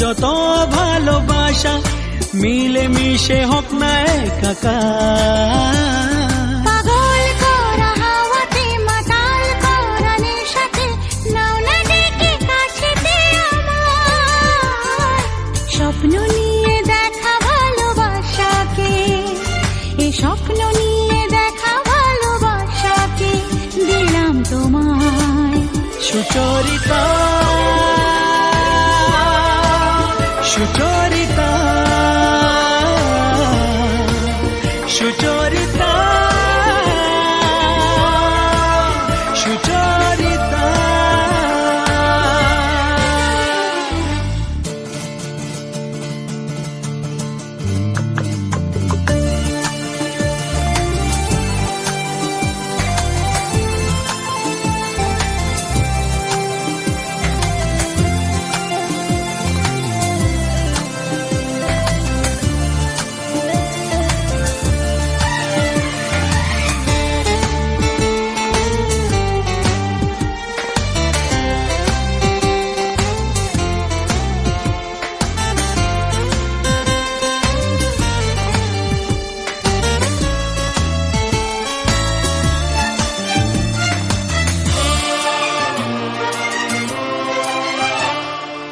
যত ভালোবাসা মিলে মিশে হোক না একাকার স্বপ্ন নিয়ে দেখা ভালোবাসাকে এ স্বপ্ন নিয়ে দেখা ভালোবাসাকে দিলাম তোমায়। সুচরিতা সুচরিতা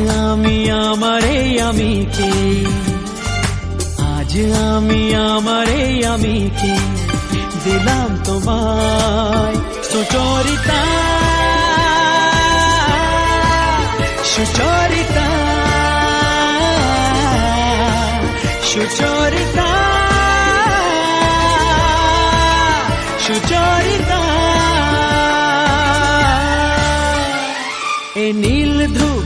আমি আমার আমি কে? আজ আমি আমার আমি কে? দিলাম তোমায় সুচরিতা। সুচরিতা। সুচরিতা। সুচরিতা। এ